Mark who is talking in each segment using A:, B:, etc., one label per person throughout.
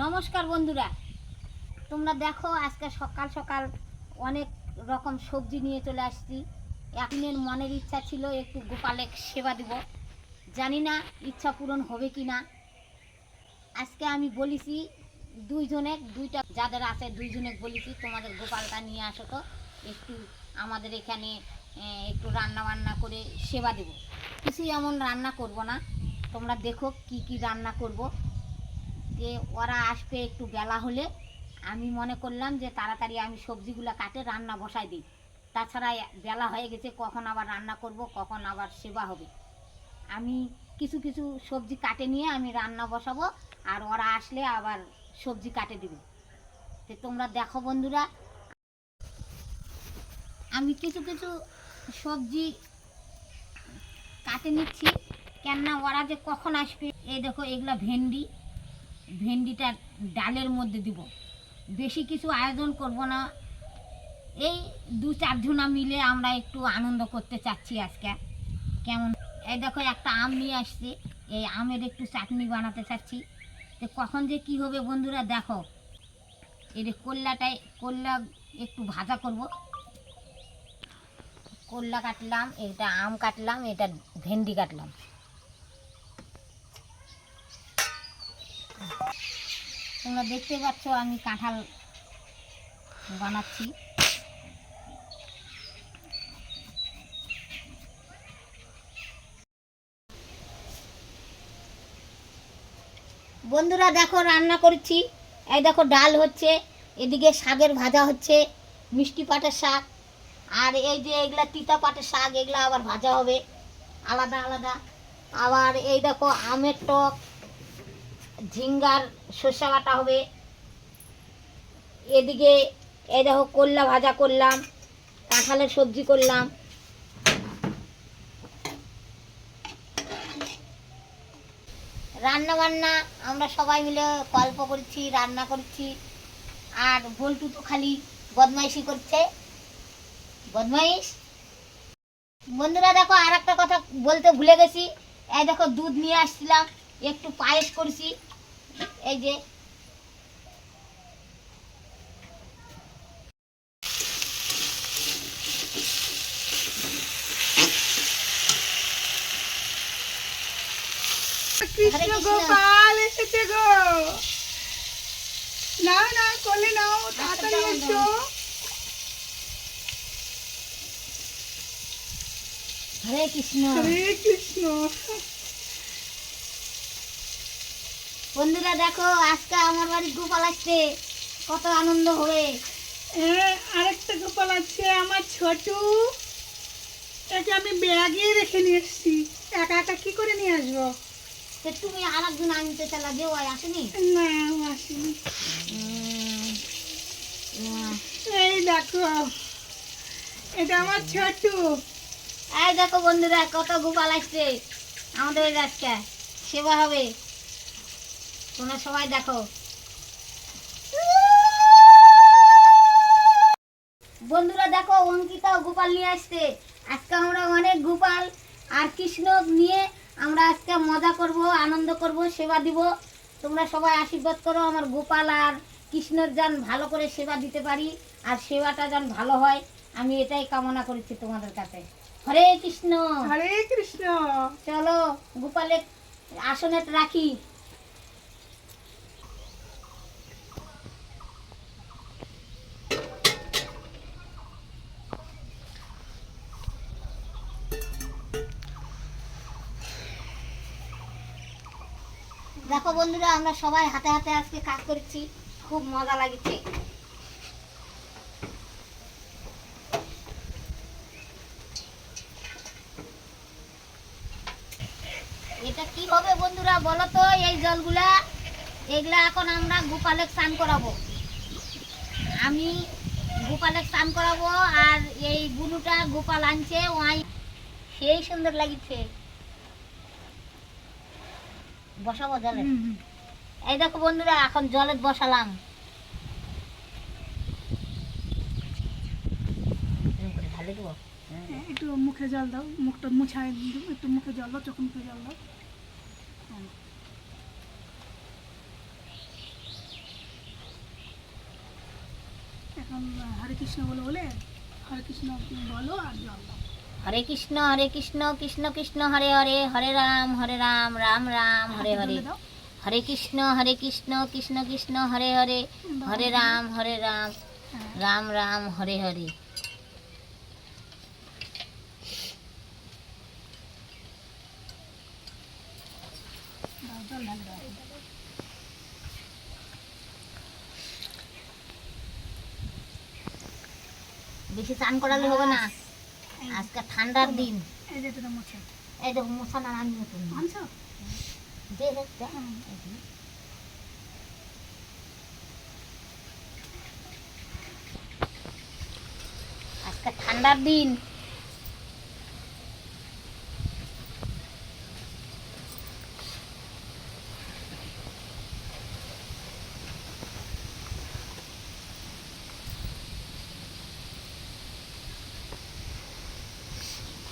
A: নমস্কার বন্ধুরা তোমরা দেখো আজকে সকাল সকাল অনেক রকম সবজি নিয়ে চলে আসছি একদিনের মনের ইচ্ছা ছিল একটু গোপালের সেবা দিব জানি না ইচ্ছা পূরণ হবে কি না আজকে আমি বলেছি দুইজনে দুইটা যাদের আছে দুইজনে বলেছি তোমাদের গোপালটা নিয়ে আসো তো একটু আমাদের এখানে একটু রান্না বান্না করে সেবা দেব কিছুই এমন রান্না করব না তোমরা দেখো কি কি রান্না করব যে ওরা আসবে একটু বেলা হলে আমি মনে করলাম যে তাড়াতাড়ি আমি সবজিগুলো কাটে রান্না বসাই দিই তাছাড়া বেলা হয়ে গেছে কখন আবার রান্না করব কখন আবার সেবা হবে আমি কিছু কিছু সবজি কাটে নিয়ে আমি রান্না বসাবো আর ওরা আসলে আবার সবজি কাটে দিবে তো তোমরা দেখো বন্ধুরা আমি কিছু কিছু সবজি কাটে নিচ্ছি কেননা ওরা যে কখন আসবে এই দেখো এগুলো ভেন্ডি ভেন্ডিটা ডালের মধ্যে দিব বেশি কিছু আয়োজন করব না এই দু চারজনা মিলে আমরা একটু আনন্দ করতে চাচ্ছি আজকে কেমন এই দেখো একটা আম নিয়ে আসছি এই আমের একটু চাটনি বানাতে চাচ্ছি তো কখন যে কি হবে বন্ধুরা দেখো এই যে কল্লাটাই কল্লা একটু ভাজা করব কল্লা কাটলাম এটা আম কাটলাম এটা ভেন্ডি কাটলাম তোমরা দেখতে পাচ্ছ আমি কাঁঠাল বানাচ্ছি বন্ধুরা দেখো রান্না করছি এই দেখো ডাল হচ্ছে এদিকে শাকের ভাজা হচ্ছে মিষ্টি পাটের শাক আর এই যে এগুলা তিতা পাটের শাক এগুলো আবার ভাজা হবে আলাদা আলাদা আবার এই দেখো আমের টক ঝিঙ্গার শসা বাটা হবে এদিকে এ দেখো করলা ভাজা করলাম কাঁঠালের সবজি করলাম রান্না বান্না আমরা সবাই মিলে গল্প করছি রান্না করছি আর বল্টু তো খালি বদমাইশি করছে বদমাইশ বন্ধুরা দেখো আর একটা কথা বলতে ভুলে গেছি এই দেখো দুধ নিয়ে আসছিলাম একটু পায়েস করছি এই যে কৃষ্ণ গোপাল এসেছে গো না না কোলে নাও আচ্ছা, তাড়াতাড়ি এসো হরে কৃষ্ণ হরে কৃষ্ণ বন্ধুরা দেখো আজকে আমার বাড়ি গোপাল আসছে কত আনন্দ হবে হ্যাঁ, আরেকটা গোপাল আছে আমার ছোট এটা আমি ব্যাগে রেখে নিয়ে এসেছি একা একা কি করে নিয়ে আসবো তুমি আর একজন আনতে চালা যে ওই আসেনি না ও আসেনি এই দেখো এটা আমার ছোট এই দেখো বন্ধুরা কত গোপাল আসছে আমাদের আজকে সেবা হবে তোমরা সবাই দেখো বন্ধুরা দেখো অঙ্কিতা গোপাল নিয়ে আসছে আজকে আমরা অনেক গোপাল আর কৃষ্ণ নিয়ে আমরা আজকে মজা করব আনন্দ করব সেবা দিব তোমরা সবাই আশীর্বাদ করো আমার গোপাল আর কৃষ্ণর যান ভালো করে সেবা দিতে পারি আর সেবাটা যান ভালো হয় আমি এটাই কামনা করেছি তোমাদের কাছে হরে কৃষ্ণ হরে কৃষ্ণ চলো গোপালের আসনে রাখি দেখো বন্ধুরা আমরা সবাই হাতে হাতে আজকে কাজ করছি খুব মজা লাগছে এটা কি হবে বন্ধুরা বলো তো এই জলগুলা এগুলা এখন আমরা গোপালে স্নান করাবো আমি গোপালে স্নান করাবো আর এই বুনুটা গোপাল আনছে ওয়াই সেই সুন্দর লাগিছে বসাবো জলে এই দেখো বন্ধুরা এখন জলে বসালাম হ্যাঁ, একটু মুখে জল দাও মুখটা মুছাই একটু মুখে জল দাও চোখ মুখে জল দাও এখন হরে কৃষ্ণ বলো বলে হরে কৃষ্ণ বলো আর জল দাও হরে কৃষ্ণ হরে কৃষ্ণ কৃষ্ণ কৃষ্ণ হরে হরে হরে রাম হরে রাম রাম রাম হরে হরে হরে কৃষ্ণ হরে কৃষ্ণ কৃষ্ণ কৃষ্ণ হরে হরে হরে রাম হরে রাম হ্যাঁ। রাম রাম হরে হরে বেশি চান করালে হবে না হ্যাঁ। আজকে ঠান্ডার দিন এই দেখো মশা না আমি আজকে ঠান্ডার দিন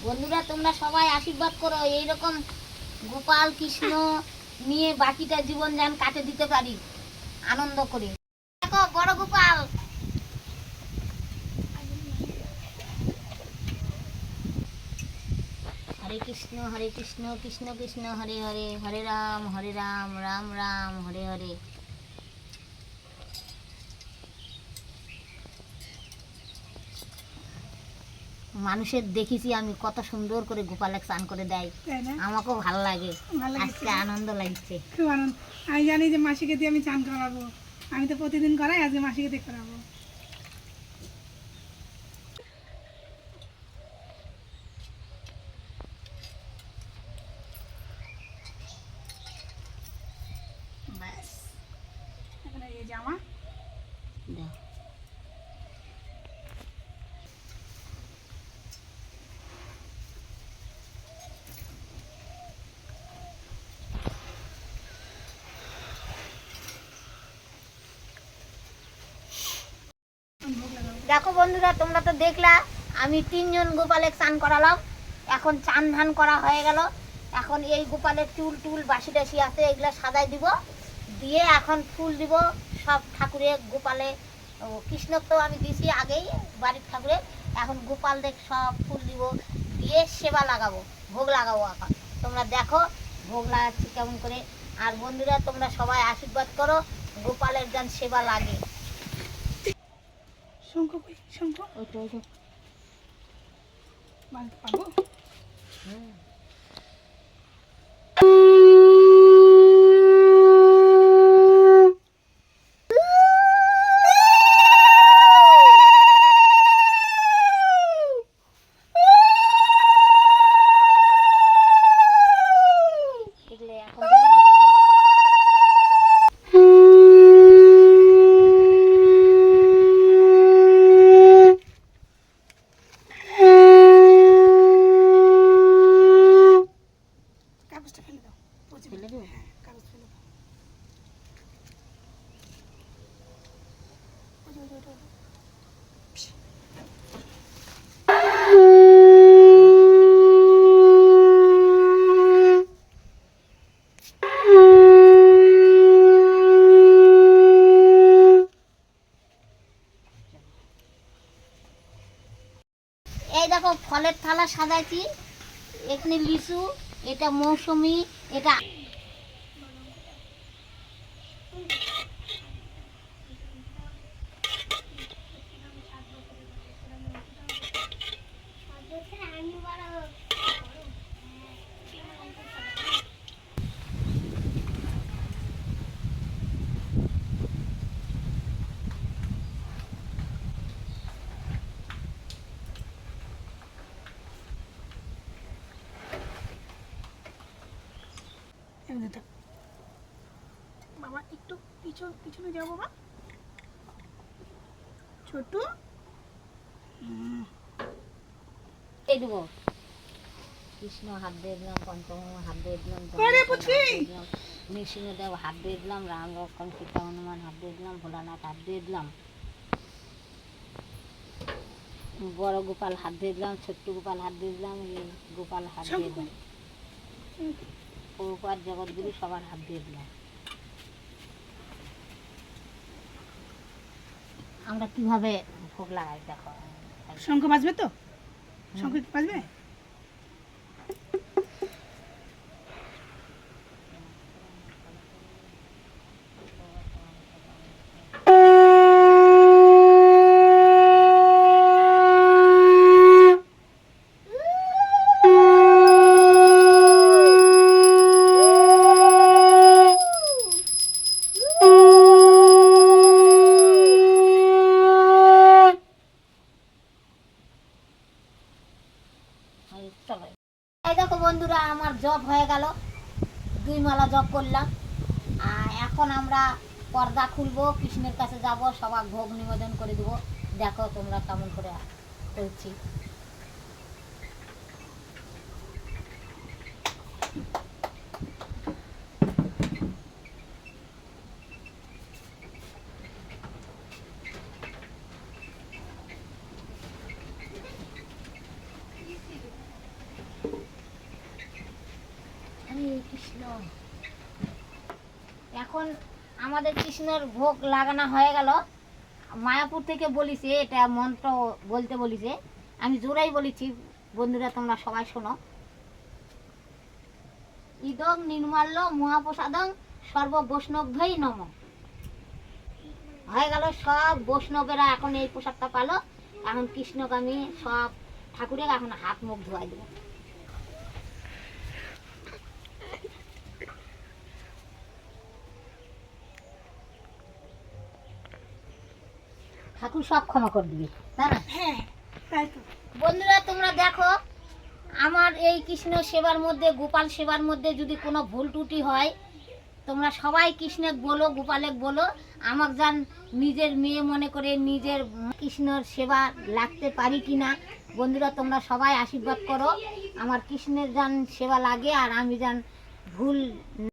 A: বন্ধুরা তোমরা সবাই আশীর্বাদ করো এইরকম গোপাল কৃষ্ণ নিয়ে বাকিটা জীবন যান কাটে দিতে পারি আনন্দ করে দেখো বড় গোপাল হরে কৃষ্ণ হরে কৃষ্ণ কৃষ্ণ কৃষ্ণ হরে হরে হরে রাম হরে রাম রাম রাম হরে হরে মানুষের দেখেছি আমি কত সুন্দর করে গোপালে স্নান করে দেয় আমাকেও ভালো লাগে আজকে আনন্দ লাগছে খুব আনন্দ আমি জানি যে মাসিকে দিয়ে আমি চান করাবো আমি তো প্রতিদিন করাই আজকে মাসিকে দিয়ে করাবো দেখো বন্ধুরা তোমরা তো দেখলা আমি তিনজন গোপালে চান করালাম এখন চান ধান করা হয়ে গেল এখন এই গোপালের চুল টুল বাসি টাসি আছে এগুলো সাজাই দিব দিয়ে এখন ফুল দিব সব ঠাকুরে গোপালে কৃষ্ণ তো আমি দিছি আগেই বাড়ির ঠাকুরে এখন গোপাল দেখ সব ফুল দিব দিয়ে সেবা লাগাবো ভোগ লাগাবো এখন তোমরা দেখো ভোগ লাগাচ্ছি কেমন করে আর বন্ধুরা তোমরা সবাই আশীর্বাদ করো গোপালের যান সেবা লাগে শঙ্খ কই শঙ্খ ওইটা ওইটা পাবো হ্যাঁ ফলের থালা সাজাইছি এখানে লিচু এটা মৌসুমি এটা পিছনে ছোট কৃষ্ণ হাত দিয়ে দিলাম হাত দিয়ে দিলাম রাম সীতা হনুমান হাত দিয়ে দিলাম ভোলানাথ হাত দিয়ে দিলাম বড় গোপাল হাত দিয়ে দিলাম ছোট্ট গোপাল হাত দিয়ে দিলাম গোপাল হাত দিয়ে দিলাম জগৎগুলি সবার হাত দিয়ে দিলাম আমরা কিভাবে ভোগ লাগাই দেখো শঙ্খ বাজবে তো শঙ্খ বাজবে দুই মালা জপ করলাম আর এখন আমরা পর্দা খুলবো কৃষ্ণের কাছে যাব সবার ভোগ নিবেদন করে দেবো দেখো তোমরা কেমন করে করছি এখন আমাদের কৃষ্ণর ভোগ লাগানো হয়ে গেল মায়াপুর থেকে বলিছে এটা মন্ত্র বলতে বলিছে আমি জোরাই বলেছি বন্ধুরা তোমরা সবাই শোনো ইদং নির্মাল্য মহাপ্রসাদং সর্ব বৈষ্ণবই নম হয়ে গেল সব বৈষ্ণবেরা এখন এই প্রসাদটা পালো এখন কৃষ্ণকে আমি সব ঠাকুরের এখন হাত মুখ ধোয়াই দেবো ঠাকুর সব ক্ষমা করে দিবে তাই না হ্যাঁ তাই তো বন্ধুরা তোমরা দেখো আমার এই কৃষ্ণ সেবার মধ্যে গোপাল সেবার মধ্যে যদি কোনো ভুল টুটি হয় তোমরা সবাই কৃষ্ণের বলো গোপালক বলো আমার যান নিজের মেয়ে মনে করে নিজের কৃষ্ণর সেবা লাগতে পারি কি না বন্ধুরা তোমরা সবাই আশীর্বাদ করো আমার কৃষ্ণের যান সেবা লাগে আর আমি যান ভুল